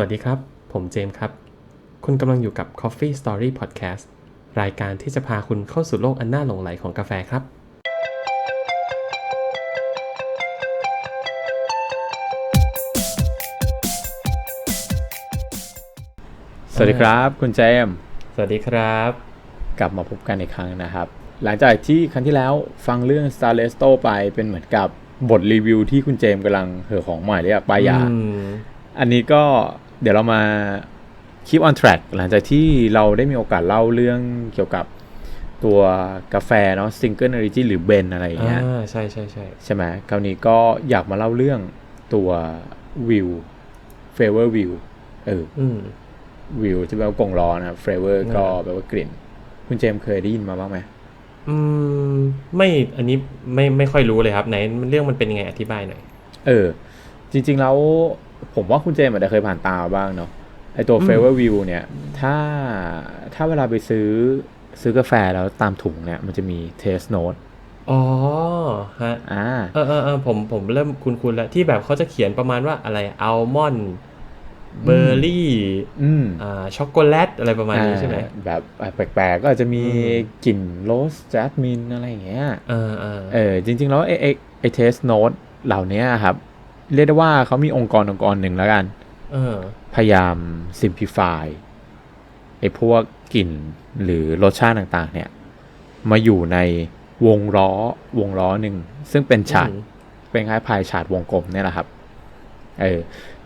วัสดีครับ ผมเจมส์ครับ คุณกำลังอยู่กับ Coffee Story Podcast รายการที่จะพาคุณเข้าสู่โลกอันน่าหลงไหลของกาแฟครับ สวัสดีครับ คุณเจมส์สวัสดีครับ กลับมาพบกันอีกครั้งนะครับ หลังจากที่ครั้งที่แล้วฟังเรื่อง Star l e s t o ไปเป็นเหมือนกับบทรีวิวที่คุณเจมส์กำลังเห่อของใหม่เรียกปายาอืมอันนี้ก็ เดี๋ยวเรามา keep on track หลังจากที่เราได้มีโอกาสเล่าเรื่องเกี่ยวกับตัวกาแฟเนาะ Single Origin หรือเบนอะไรอย่างเงี้ยอ่าใช่ใช่ใช่ใช่ไหมคราวนี้ก็อยากมาเล่าเรื่องตัววิว flavor view เอออืมวิวที่แปลว่ากงล้อนะครับ flavor อ่าก็แปลว่ากลิ่น คุณเจมส์เคยได้ยินมาบ้างไหมอืมไม่อันนี้ไม่ไม่ค่อยรู้เลยครับไหนเรื่องมันเป็นยังไงอธิบายหน่อย เออ จริง ๆ แล้ว ผมว่าคุณเจมส์อาจจะเคยผ่านตาบ้างเนาะไอตัวอืม flavor view เนี่ย ถ้าถ้าเวลาไปซื้อซื้อกาแฟแล้วตามถุงเนี่ย มันจะมี taste note อ๋อฮะอ่าเออเออเออผมผมเริ่มคุ้นๆแล้วที่แบบเขาจะเขียนประมาณว่าอะไรอัลมอนด์เบอร์รี่อืมอ่าช็อกโกแลตอะไรประมาณนี้ใช่ไหมอ่าแบบแปลกๆ ก็อาจจะมีอืมกลิ่นโรสจัสมินอะไรอย่างเงี้ยเออเออเออจริงๆ แล้วไอไอไอเทสโนตเหล่านี้ครับ เรียกได้ว่าเขามีองค์กรองค์กรหนึ่งแล้วกัน เออ พยายาม simplify ไอพวกกลิ่นหรือรสชาติต่างๆ เนี่ย มาอยู่ในวงล้อวงล้อหนึ่ง ซึ่งเป็นฉาดอืมเป็นคล้ายพายฉาดวงกลมเนี่ยแหละครับ เออ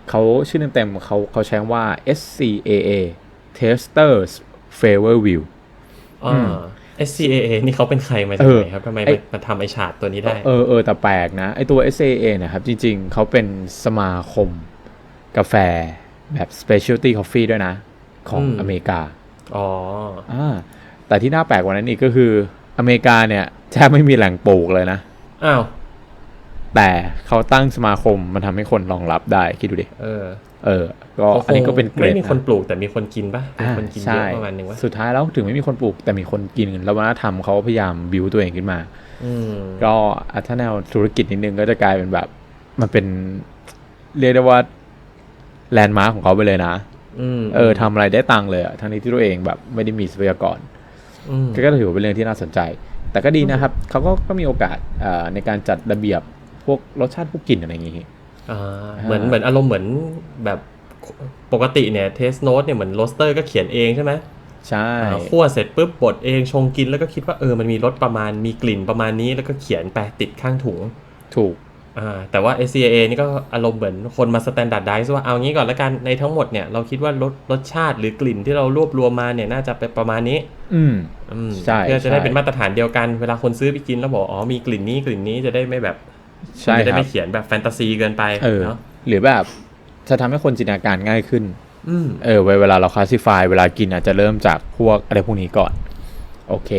เขาชื่อเต็มๆเขาเขาใช้ว่า SCAA Testers Favor View อ่า SCAA นี่เขาเป็นใครมาจากเออไหนครับทำไมไอ้มามาทำไอฉาดตัวนี้ได้ เออเออแต่แปลกนะ ไอตัว SAA เนะครับ จริงๆ เขาเป็นสมาคมกาแฟแบบ specialty coffee ด้วยนะ ของอืมอเมริกา อ๋ออ่าแต่ที่น่าแปลกกว่านั้นอีกก็คืออเมริกาเนี่ยแทบไม่มีแหล่งปลูกเลยนะ อ้าว แต่เขาตั้งสมาคมมันทำให้คนรองรับได้ คิดดูดิ เออ เออ ก็อันนี้ก็เป็นเกรไม่ดมีคนปลูกแต่มีคนกินปะมีอ่าคนกินเยใช่อะประมาณนึงวะสุดท้ายแล้วถึงไม่มีคนปลูกแต่มีคนกินแล้ววัฒนธรรมเขาพยายามบิวตัวเองขึ้นมาอืมก็อะถ้าแนวธุรกิจนิดนึงก็จะกลายเป็นแบบ มันเป็นเรียกได้ว่าแลนด์มาร์คของเขาไปเลยนะอืมเออทำอะไรได้ตังค์เลยอะทั้งนี้ที่ตัวเองแบบไม่ได้มีทรัพยากรอืมก็ถือว่าเป็นเรื่องที่น่าสนใจ แต่ก็ดีนะครับเขาก็ก็มีโอกาสเอ่อในการจัดระเบียบพวกรสชาติพวกกลิ่นอะไรอย่างงี้อ่าเหมือนเหมือนอารมณ์เหมือนแบบ ปกติเนี่ยเทสโน e เนี่ยเหมือนโรสเตอร์ก็เขียนเองใช่ไหมใช่อ่าคั่วเสร็จปุ๊บบดเองชงกินแล้วก็คิดว่าเออมันมีรสประมาณมีกลิ่นประมาณนี้แล้วก็เขียนแปะติดข้างถุงถูกอ่าแต่ว่า SCAA นี่ก็อารมณ์เหมือนคนมาสแตนดาร์ดไดซ์ว่าเอางี้ก่อนละกันในทั้งหมดเนี่ยเราคิดว่ารสรสชาติหรือกลิ่นที่เรารวบรวมมาเนี่ยน่าจะเป็นประมาณนี้ อืมอืมใช่เพื่อจะได้ใช่เป็นมาตรฐานเดียวกันเวลาคนซื้อไปกินแล้วบอกอ๋อมีกลิ่นนี้กลิ่นนี้จะได้ไม่แบบใช่จะได้ครัไม่บเขียนแบบแฟนตาซีเกินไปเออเนาะหรือแบบ จะทำให้คนจินตนาการง่ายขึ้นอืมเออเวลาเราคลาสสิฟายเวลากินอาจจะเริ่มจากพวกอะไรพวกนี้ก่อน โอเค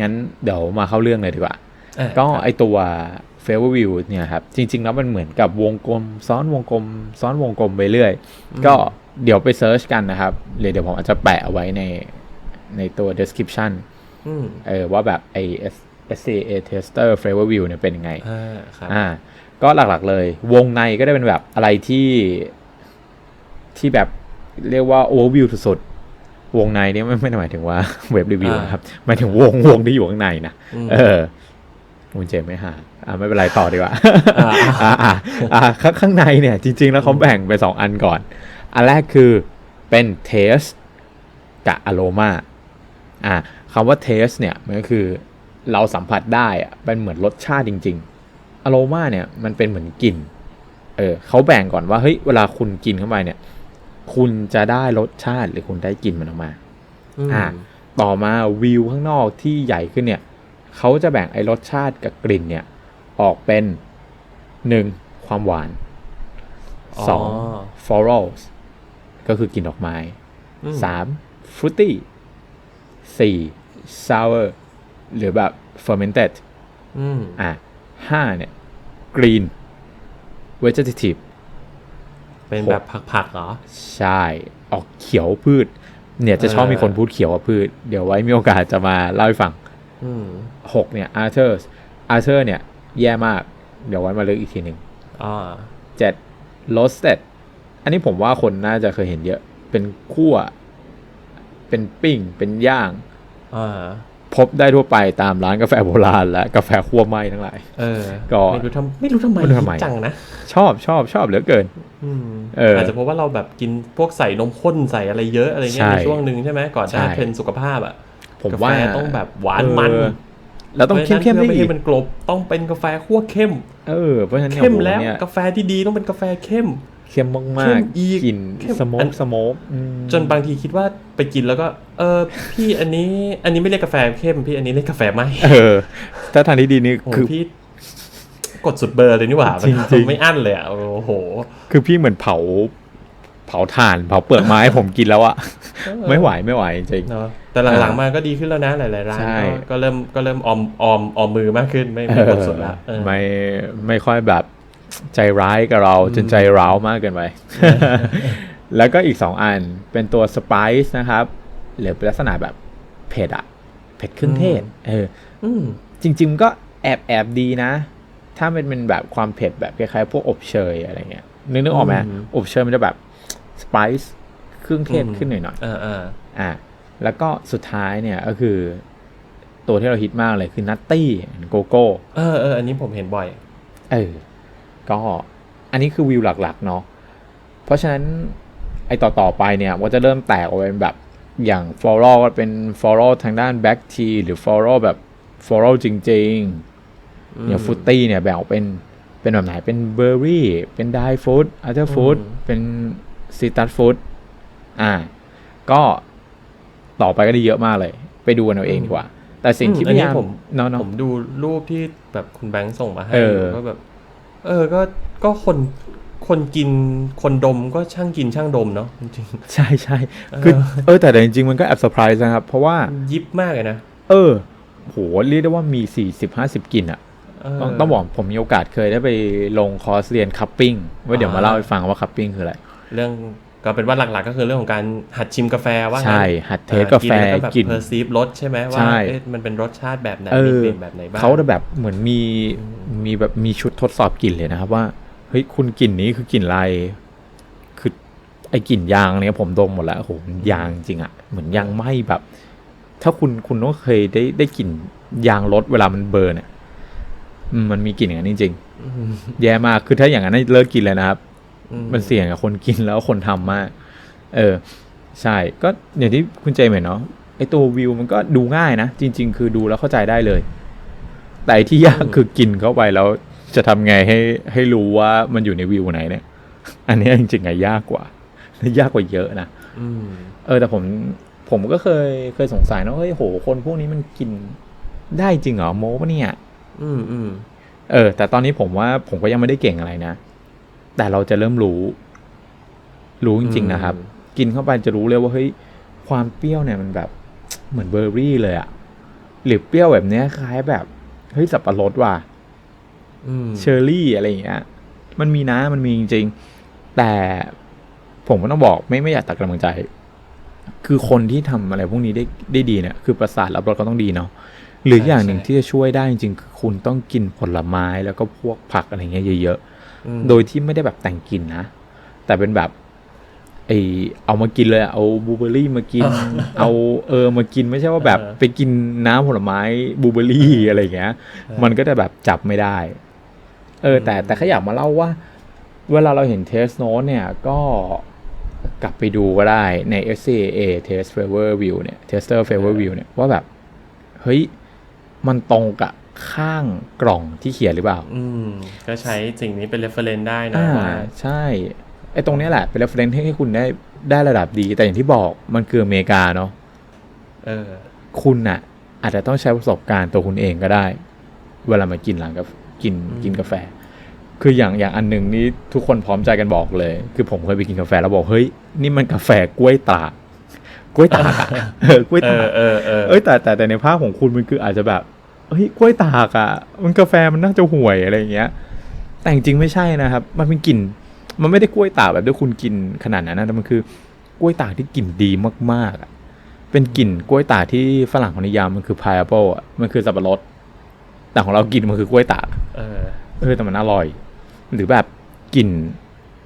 งั้นเดี๋ยวมาเข้าเรื่องเลยดีกว่าอะก็ครับไอตัว f a v o r view เนี่ยครับ จริง ๆ แล้วมันเหมือนกับวงกลม ซ้อนวงกลม ซ้อนวงกลมไปเรื่อย ก็เดี๋ยวไปเซิร์ชกันนะครับหรือเดี๋ยวผมอาจจะแปะเอาไว้ในในตัว description อืมเออว่าแบบไอ SCA tester flavor view เนี่ยเป็นยังไงอ่าครับอ่าก็หลักๆเลย วงในก็ได้เป็นแบบอะไรที่ ที่แบบเรียกว่า overview สุดๆวงในเนี่ยไม่ไม่ได้หมายถึงว่าเว็บรีวิวนะครับหมายถึงวงวงที่อยู่ข้างในนะมเออคุณเจมส์ไม่หาอ่าไม่เป็นไรต่อดีกว่าอ่าอ่าอ่าอ่าข้างข้างในเนี่ย จริง ๆ แล้วเขาแบ่งไปสองอันก่อน อันแรกคือเป็นเทสกับอโ o มาอ่าคำว่าเทสเนี่ยมันก็คือเราสัมผัสได้อะเป็นเหมือนรสชาติจริง ๆอโ o มาเนี่ยมันเป็นเหมือนกลิ่นเออเขาแบ่งก่อนว่าเฮ้ยเวลาคุณกินเข้าไปเนี่ย คุณจะได้รสชาติหรือคุณได้กลิ่นมันออกมามอ่า ต่อมาวิวข้างนอกที่ใหญ่ขึ้นเนี่ยเขาจะแบ่งไอ้รสชาติกับกลิ่นเนี่ย ออกเป็นหนึ่งความหวานสอง florals ก็คือกลิ่นดอกไม้อืมสาม fruity สี่ sour หรือแบบ fermented อืมอะห้าเนี่ย green vegetative เป็นแบบผักๆเหรอ ใช่ ออกเขียวพืช เนี่ยจะชอบเออมีคนพูดเขียวกับพืช เดี๋ยวไว้มีโอกาสจะมาเล่าให้ฟังอืมหกเนี่ย Arthur Arthur เนี่ย แย่มาก เดี๋ยวไว้มาเลือกอีกทีหนึ่งอ่าเจ็ด Roasted อันนี้ผมว่าคนน่าจะเคยเห็นเยอะ เป็นคั่ว เป็นปิ้ง เป็นย่างอ่า พบได้ทั่วไปตามร้านกาแฟโบราณและกาแฟคั่วไหม้ทั้งหลายเออก็ไม่รู้ทำไม่รู้ทำไมไม่รู้ทำไมจังนะ ชอบชอบชอบเหลือเกินอืมเออออาจจะเพราะว่าเราแบบกินพวกใส่นมข้นใส่อะไรเยอะอะไรเงี้ยใช่ในช่วงหนึ่งใช่ไหมก่อนหน้าใช่เทรนด์สุขภาพอะผมกาแฟว่าต้องแบบหวานมันเออแล้วต้องเข้มเข้มพราะฉะนั้นได้เพื่อไม่อีกให้มันกลบต้องเป็นกาแฟคั่วเข้ม เออเพราะฉะนั้นนี่ยเข้มโอ้โหแล้วเนี่ยกาแฟที่ดีต้องเป็นกาแฟเข้ม เข้มมากเข้มๆอีกกลิ่นเข้มสโมอักน สโมกอืมจนบางทีคิดว่าไปกินแล้วก็ เออพี่อันนี้ อันนี้ไม่เรียกกาแฟเข้มพี่อันนี้เรียกกาแฟไหมเออถ้าทางที่ดีนี่โอ้โหคือ พี่กดสุดเบอร์เลยนี่หว่าจริงๆไม่อั้นเลยอะโอ้โห คือพี่เหมือนเผา เผาถ่านเผาเปลือกไม้ให้ผมกินแล้วอะไม่ไหวไม่ไหวจริง เนาะแต่หลังๆมาก็ดีขึ้นแล้วนะหลายๆร้านใช่ ก็ก็เริ่มก็เริ่มออมออมออมมือมากขึ้นไม่ไม่กดสุดละเออไม่ไม่ค่อยแบบ ใจร้ายกับเราอืมจนใจร้าวมากเกินไป แล้วก็อีกสองอันเป็นตัวสไปซ์นะครับ หรือเป็นลักษณะแบบเผ็ดอะเผ็ดเครื่องเทศ เอออืมจริง ๆ ก็แอบแอบดีนะ ถ้ามันเป็นแบบความเผ็ดแบบคล้ายๆ พวกอบเชยอะไรเงี้ย นึกนึกออกไหมอืมอบเชยมันจะแบบสไปซ์เครื่องเทศอืมขึ้นหน่อยอ่าอ่าๆอะแล้วก็สุดท้ายเนี่ยก็คือตัวที่เราฮิตมากเลยคือนัตตี้โกโก้ เออเอออันนี้ผมเห็นบ่อย เออ ก็อันนี้คือวิวหลักๆเนาะเพราะฉะนั้นไอต่อต่อๆไปเนี่ยมันจะเริ่มแตกออกเป็นแบบอย่างฟลอรัลก็เป็นฟลอรัลทางด้านแบ็กทีหรือฟลอรัลแบบฟลอรัลจริงอืมๆอย่างฟุตตี้เนี่ยแบ่งออกเป็นเป็นแบบไหนเป็นเบอร์รี่เป็นไดฟูดอัลเทอร์ฟูดอืมเป็นซีตัสฟูดอ่า ก็ต่อไปก็ได้เยอะมากเลย ไปดูกันเอาเองดีกว่า แต่สิ่งที่อืพอันยานี้ยามผมเนาะเนาะผมดูรูปที่แบบคุณแบงค์ส่งมาให้เออก็แบบ เออ ก็ ก็คน คนกิน คนดมก็ช่างกินช่างดมเนาะจริง ใช่ใช่คือเออแต่แต่จริงๆ มันก็แอบเซอร์ไพรส์นะครับ เพราะว่าๆยิบมากเลยนะ เออ โห เรียกได้ว่ามี 40 50 กลิ่นอะเต้องต้องบอกผมมีโอกาสเคยได้ไปลงคอร์สเรียนคัพปิ้งไว้เดี๋ยวมาเล่าให้ฟังว่าคัพปิ้งคืออะไร เรื่อง ก็เป็นว่าหลักๆก็คือเรื่องของการหัดชิมกาแฟว่างั้นใช่ หัดเทสกาแฟอ่ล้วแบบกลิ่นเพอร์ซีฟรสใช่ไหมว่าใช่เอ๊ะมันเป็นรสชาติแบบไหนเอมีอกลิ่นแบบไหนบ้างเขาจะแบบเหมือนมีมีแบบมีชุดทดสอบกลิ่นเลยนะครับว่าเฮ้ยคุณกลิ่นนี้คือกลิ่นอะไรคือไอ้กลิ่นยางเนี่ยผมดมหมดแล้วโอ้โหมันยางจริงอะเหมือนยางไหม้แบบ ถ้าคุณคุณต้องเคยได้ได้กลิ่นยางรถเวลามันเบิร์นเนี่ยอืมมันมีกลิ่นอย่างนั้นจริงอืมๆแย่มากคือถ้าอย่างนั้นเลิกกินเลยนะครับอื มันเสี่ยงกับคนกินแล้วคนทำมาก เออ ใช่ ก็อย่างที่คุณเจมส์เห็นเนาะไอตัววิวมันก็ดูง่ายนะ จริง ๆ คือดูแล้วเข้าใจได้เลย แต่ไอ้ที่ยากคือกินเข้าไปแล้วจะทำไงให้ให้รู้ว่ามันอยู่ในวิวไหนเนี่ย อันเนี้ยจริงๆอะยากกว่ายากกว่าเยอะนะอืมเออแต่ผมผมก็เคยเคยสงสัยนะว่าเฮ้ยโห คนพวกนี้มันกินได้จริงเหรอโม้ปะเนี่ย อืมอืมเออ แต่ตอนนี้ผมว่าผมก็ยังไม่ได้เก่งอะไรนะ แต่เราจะเริ่มรู้ รู้จริง ๆ นะครับ กินเข้าไปจะรู้เลยว่าเฮ้ยความเปรี้ยวเนี่ยมันแบบเหมือนเบอร์รี่เลยอะหรือเปรี้ยวแบบเนี้ยคล้ายแบบเฮ้ยสับปะรดว่ะอืมเชอร์รี่อะไรอย่างเงี้ย มันมีนะมันมีจริง ๆ แต่ผมก็ต้องบอกไม่ไม่อยากตัดกำลังใจ คือคนที่ทำอะไรพวกนี้ได้ได้ดีเนี่ยคือประสาทรับรสก็ต้องดีเนาะหรืออย่างหนึ่งที่จะช่วยได้จริงๆคือคุณต้องกินผลไม้แล้วก็พวกผักอะไรเงี้ยเยอะอืมๆ โดยที่ไม่ได้แบบแต่งกลินนะ แต่เป็นแบบไอเอามากินเลยอะเอาบลูเบอร์รี่มากิน เอาเออมากินไม่ใช่ว่าแบบไปกินน้ำผลไม้บลูเบอร์รี่อะไรอย่างเงี้ย มันก็จะแบบจับไม่ได้ เออ แต่แต่แค่อยากมาเล่าว่า เวลาเราเห็นเทสโน e เนี่ยก็กลับไปดูก็ได้ใน SCAA Test Favor View เนี่ย Tester Favor View เนี่ยว่าแบบ เฮ้ย มันตรงกับ ข้างกล่องที่เขียนหรือเปล่า อืม ก็ใช้สิ่งนี้เป็น reference ได้นะอ่าว่าใช่ ไอ้ตรงเนี้ยแหละ เป็น reference ให้คุณได้ได้ระดับดี แต่อย่างที่บอกมันคืออเมริกาเนาะเออ คุณน่ะอาจจะต้องใช้ประสบการณ์ตัวคุณเองก็ได้ เวลามากินหลังกับกินอืมกินกาแฟ คืออย่างอย่างอันหนึ่งนี่ทุกคนพร้อมใจกันบอกเลย คือผมเคยไปกินกาแฟแล้วบอกเฮ้ยนี่มันกาแฟกล้วยตากกล้วยตากอะเออกล้วยเอตาอกเออเออเอ้ยแต่แต่แต่ในภาพของคุณมันคืออาจจะแบบ เฮ้ยกล้วยตากอะ มันกาแฟมันน่าจะห่วยอะไรอย่างเงี้ย แต่จริงๆไม่ใช่นะครับ มันเป็นกลิ่น มันไม่ได้กล้วยตากแบบที่คุณกินขนาดนั้นนะแต่มันคือกล้วยตากที่กลิ่นดีมากๆอะเป็นกลิ่นกล้วยตากที่ฝรั่งเขานิยามมันคือพายแอปเปิลอะมันคือสับปะรด แต่ของเรากินมันคือกล้วยตากเออเออแต่มันอร่อย หรือแบบกลิ่น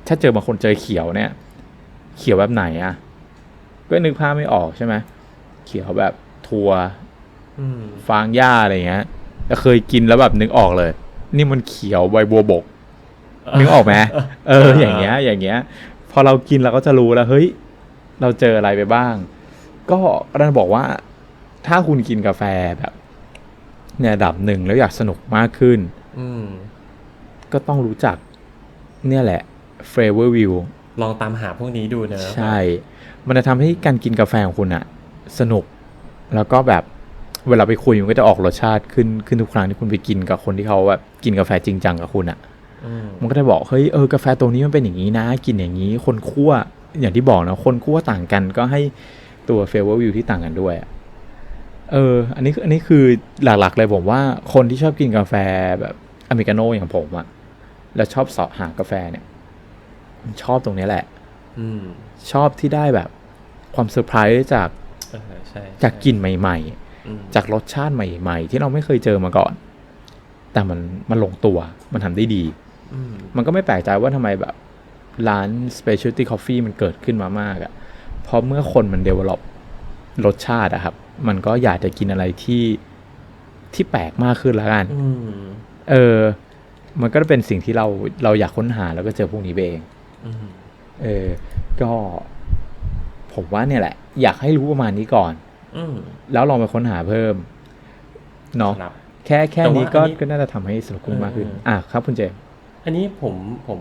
ถ้าเจอบางคนเจอเขียวเนี่ย เขียวแบบไหนอะก็นึกภาพไม่ออกใช่ไหมเขียวแบบทัวอืม ฟางหญ้าอะไรเงี้ยแต่เคยกินแล้วแบบนึกออกเลย นี่มันเขียวใบบัวบกนึกออกไหมเออ อย่างเงี้ย อย่างเงี้ย พอเรากินเราก็จะรู้แล้วเฮ้ย เราเจออะไรไปบ้าง ก็กำลังบอกว่า ถ้าคุณกินกาแฟแบบในระดับหนึ่งแล้วอยากสนุกมากขึ้น อืมก็ต้องรู้จัก เนี่ยแหละ flavor view ลองตามหาพวกนี้ดูเนอะใช่ มันจะทำให้การกินกาแฟของคุณอะสนุก แล้วก็แบบ เวลาไปคุยมันก็จะออกรสชาติขึ้นขึ้นทุกครั้งที่คุณไปกินกับคนที่เขาแบบกินกาแฟจริงจังกับคุณอะอืมมันก็จะบอกเฮ้ยเออกาแฟตัวนี้มันเป็นอย่างนี้นะ กินอย่างนี้ คนคั่วอย่างที่บอกนะคนคั่วต่างกันก็ให้ตัวเฟเวอร์วิวที่ต่างกันด้วยอะเออ อันนี้คืออันนี้คือหลักๆเลยผมว่าคนที่ชอบกินกาแฟแบบอเมริกาโน่อย่างผมอะแล้วชอบเสาะหากาแฟเนี่ยมันชอบตรงนี้แหละ อืมชอบที่ได้แบบความเซอร์ไพรส์จากเออใช่จากกลิ่นใหม่อืมๆ จากรสชาติใหม่ ๆ ที่เราไม่เคยเจอมาก่อน แต่มันมันลงตัวมันทำได้ดีอืมมันก็ไม่แปลกใจว่าทำไมแบบร้าน specialty coffee มันเกิดขึ้นมามากอะ่ะเพราะเมื่อคนมัน develop รสชาติอะครับ มันก็อยากจะกินอะไรที่ที่แปลกมากขึ้นแล้วกันอืมเออ มันก็เป็นสิ่งที่เราเราอยากค้นหาแล้วก็เจอพวกนี้ไปเองอืมเออ ก็ ผมว่าเนี่ยแหละ อยากให้รู้ประมาณนี้ก่อนอืม แล้วลองไปค้นหาเพิ่มเนาะครับแค่แค่แต่ว่านี้ก็อันนี้ก็น่าจะทำให้สนุกขึ้นมากขึ้นเอออะครับคุณเจมส์อันนี้ผมผม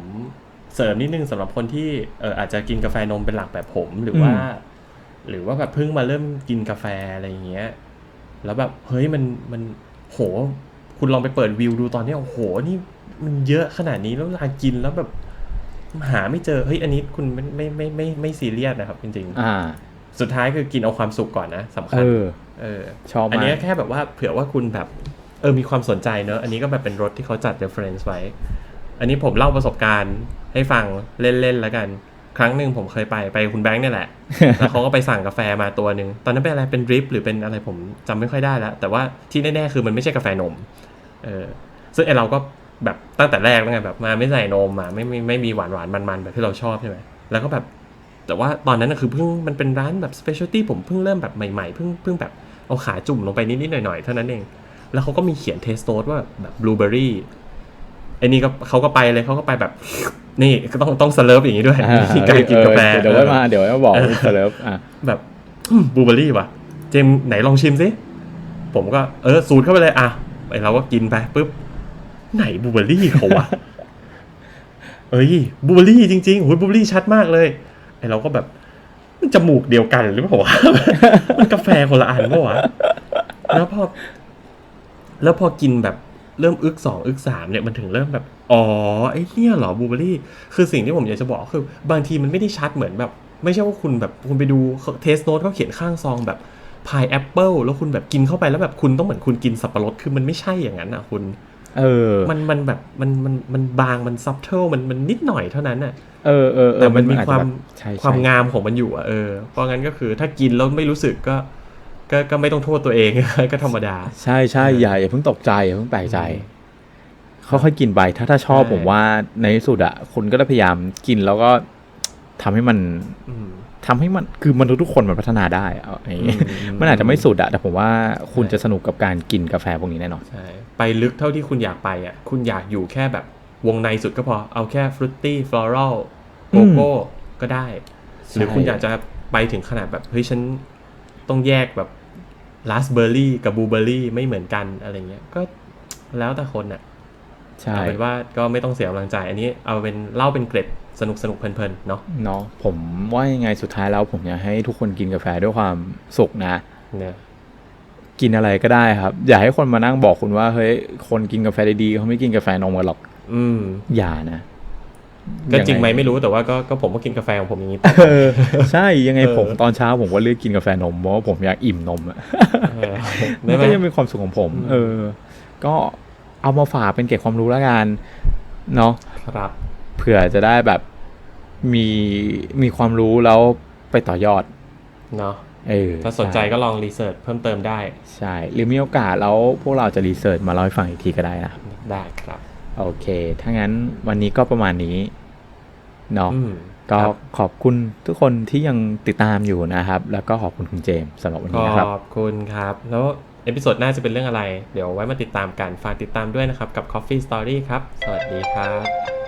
เสริมนิดนึงสำหรับคนที่เอออาจจะกินกาแฟนมเป็นหลักแบบผมหรือว่า หรือว่าแบบเพิ่งมาเริ่มกินกาแฟอะไรอย่างเงี้ย แล้วแบบเฮ้ยมันมันโห คุณลองไปเปิดวิวดูตอนเนี้ยโอ้โหนี่มันเยอะขนาดนี้แล้วเวลากินแล้วแบบหาไม่เจอเฮ้ยอันนี้คุณไม่ไม่ไม่ไม่ไม่ซีเรียสนะครับจริงอ่าๆ สุดท้ายคือกินเอาความสุขก่อนนะสำคัเอญอเออชอบอันมาเนี้ยกแค่แบบว่าเผื่อว่าคุณแบบเออมีความสนใจเนอะอันนี้ก็แบบเป็นรถที่เขาจัด reference ไว้ อันนี้ผมเล่าประสบการณ์ให้ฟังเล่นๆแล้วกัน ครั้งหนึ่งผมเคยไปไปคุณแบงค์เนี่ยแหละแล้วเขาก็ไปสั่งกาแฟมาตัวหนึ่งตอนนั้นเป็นอะไรเป็นดริปหรือเป็นอะไรผมจำไม่ค่อยได้แล้วแต่ว่าที่แน่ๆคือมันไม่ใช่กาแฟนมเออซึ่งไอเราก็แบบตั้งแต่แรกแล้วไงแบบมาไม่ใส่นมอะไม่ไม่ไม่มีหวานหวานมันมันๆแบบที่เราชอบใช่ไหมแล้วก็แบบ แต่ว่าตอนนั้นนะคือเพิ่งมันเป็นร้านแบบ specialty ผมเพิ่งเริ่มแบบใหม่ๆ เพิ่งเพิ่งแบบเอาขาจุ่มลงไปนิดๆหน่อยๆเท่านั้นเอง แล้วเขาก็มีเขียนเทสโตสว่าแบบบลูเบอรี่ไอ้นี่ก็เขาก็ไปเลยเขาก็ไปแบบนี่ก็ต้องต้องสเลิฟอย่างนี้ด้วยอ่าวิธีการกินกาแฟเออเดี๋ยวไว้มาเดี๋ยวไว้มาบอกว่าเลิฟอะแบบบลูเบอรี่ว่ะ เจมส์ไหนลองชิมสิผมก็เออสูตรเข้าไปเลยอะไอเราก็กินไปปุ๊บไหนบลูเบอรี่เขาวะเอ้ยบลูเบอรี่จริงๆโอ้ยบลูเบอรี่ชัดมากเลย ไอเราก็แบบมันจมูกเดียวกันหรือเปล่าวะมันกาแฟคนละอันเปล่าวะแล้วพอ แล้วพอกินแบบเริ่มอึกสองอึกสามเนี่ยมันถึงเริ่มแบบ อ๋อไอ้เนี่ยเหรอบลูเบอรี่ คือสิ่งที่ผมอยากจะบอกคือ บางทีมันไม่ได้ชัดเหมือนแบบ ไม่ใช่ว่าคุณแบบคุณไปดูเทสโน e เขาเขียนข้างซองแบบพายแอปเปิลแล้วคุณแบบกินเข้าไปแล้วแบบคุณต้องเหมือนคุณกินสับปะรดคือมันไม่ใช่อย่างนั้นอะคุณ เออ มันมันแบบมันมันมันบางมันซับเทิลมันมันนิดหน่อยเท่านั้นน่ะ เออเออเออแต่มันมีอาจคจะวามแบบใช่ความใช่งามของมันอยู่อะเออเพราะงั้นก็คือถ้ากินแล้วไม่รู้สึกก็ก็ก็ไม่ต้องโทษตัวเองก็ธรรมดา ใช่ใช่อย่าอย่าเพิ่งตกใจอย่าเพิ่งแปลกใจค่อยๆกินไปถ้าถ้าชอบใช่ผมว่าในที่สุดอะคุณก็ได้พยายามกินแล้วก็ทำให้มันอืมทำให้มันคือมนุษย์ทุกคนมันพัฒนาได้เอาอย่างงี้อืมมันอาจจะไม่สุดอะแต่ผมว่าคุณใช่จะสนุกกับการกินกาแฟพวกนี้แน่นอนใช่ไปลึกเท่าที่คุณอยากไปอะคุณอยากอยู่แค่แบบ วงในสุดก็พอ เอาแค่ฟรุตตี้ฟลอรัลอืโกมโก้ก็ได้ใช่หรือคุณอยากจะไปถึงขนาดแบบเฮ้ยฉันต้องแยกแบบลาสเบอร์รี่กับบลูเบอร์รี่ไม่เหมือนกันอะไรเงี้ย ก็แล้วแต่คนอะใช่เอาเป็นว่าก็ไม่ต้องเสียกำลังใจ อันนี้เอาเป็นเล่าเป็นเกร็ดสนุกสนุกๆเพลินๆเนาะเนาะผมว่ายังไงสุดท้ายแล้วผมอยากให้ทุกคนกินกาแฟด้วยความสุขนะเนี่ยกินอะไรก็ได้ครับ อย่าให้คนมานั่งบอกคุณว่าเฮ้ยคนกินกาแฟดีๆเขาไม่กินกาแฟนมกันหรอก อืมอย่านะก็จริงไหมยัไม่รู้แต่ว่าก็ก็ผมก็กินกาแฟของผมอย่างนี้เออใช่ยังไงเออผมตอนเช้าผมก็เลือกกินกาแฟนมเพราะว่าผมอยากอิ่มนมอะเออมัได้นไหมก็ยังเป็นความสุขของผม เออ ก็เอามาฝากเป็นเกร็ดความรู้แล้วกันเนาะครับเผื่อจะได้แบบมีมีความรู้แล้วไปต่อยอดเนาะเออถ้าสนใจก็ลองรีเสิร์ชเพิ่มเติมได้ ใช่ หรือมีโอกาสแล้วพวกเราจะรีเสิร์ชมาเล่าให้ฟังอีกทีก็ได้นะ ได้ครับ โอเค ถ้างั้นวันนี้ก็ประมาณนี้เนาะอืมก็ครับขอบคุณทุกคนที่ยังติดตามอยู่นะครับ แล้วก็ขอบคุณคุณเจมส์สำหรับวันขนี้นะครับอบคุณครับ แล้วเอพิโซดหน้าจะเป็นเรื่องอะไร เดี๋ยวไว้มาติดตามกัน ฝากติดตามด้วยนะครับ กับ Coffee Story ครับ สวัสดีครับ